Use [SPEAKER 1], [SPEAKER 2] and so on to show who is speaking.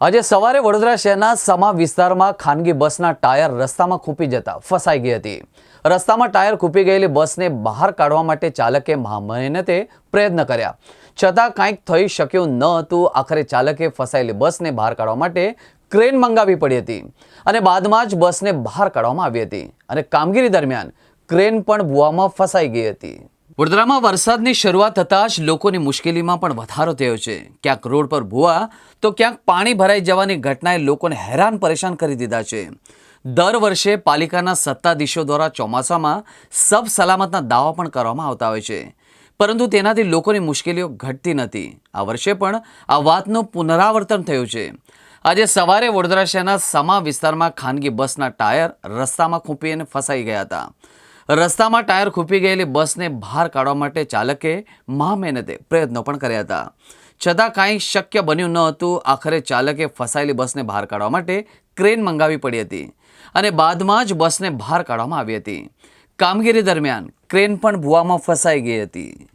[SPEAKER 1] આજે સવારે વડોદરા શહેરના સમા વિસ્તારમાં ખાનગી બસના ટાયર રસ્તામાં ખૂંપી જતા ફસાઈ ગઈ હતી. રસ્તામાં ટાયર ખૂપી ગયેલી બસને બહાર કાઢવા માટે ચાલકે મહામહેનતે પ્રયત્ન કર્યા. છતાં કાંઈક થઈ શક્યું ન હતું. આખરે ચાલકે ફસાયેલી બસને બહાર કાઢવા માટે ક્રેન મંગાવી પડી હતી અને બાદમાં જ બસને બહાર કાઢવામાં આવી હતી અને કામગીરી દરમિયાન ક્રેન પણ ભૂવામાં ફસાઈ ગઈ હતી. વડોદરામાં વરસાદની શરૂઆત થતાં જ લોકોની મુશ્કેલીમાં પણ વધારો થયો છે. ક્યાંક રોડ પર ભૂવા, તો ક્યાંક પાણી ભરાઈ જવાની ઘટનાએ લોકોને હેરાન પરેશાન કરી દીધા છે. દર વર્ષે પાલિકાના સત્તાધીશો દ્વારા ચોમાસામાં સબ સલામતના દાવા પણ કરવામાં આવતા હોય છે. પરંતુ તેનાથી લોકોની મુશ્કેલીઓ ઘટતી નથી. આ વર્ષે પણ આ વાતનું પુનરાવર્તન થયું છે. આજે સવારે વડોદરા શહેરના સમા વિસ્તારમાં ખાનગી બસના ટાયર રસ્તામાં ખૂંપીને ફસાઈ ગયા હતા. રસ્તામાં ટાયર ખૂંપી ગયેલી બસને બહાર કાઢવા માટે ચાલકે મહા મહેનતે પ્રયત્નો પણ કર્યા હતા. છતાં કાંઈ શક્ય બન્યું ન હતું, આખરે ચાલકે ફસાયેલી બસને બહાર કાઢવા માટે ક્રેન મંગાવી પડી હતી અને બાદમાં જ બસને બહાર કાઢવામાં આવી હતી. કામગીરી દરમિયાન ક્રેન પણ ભૂવામાં ફસાઈ ગઈ હતી.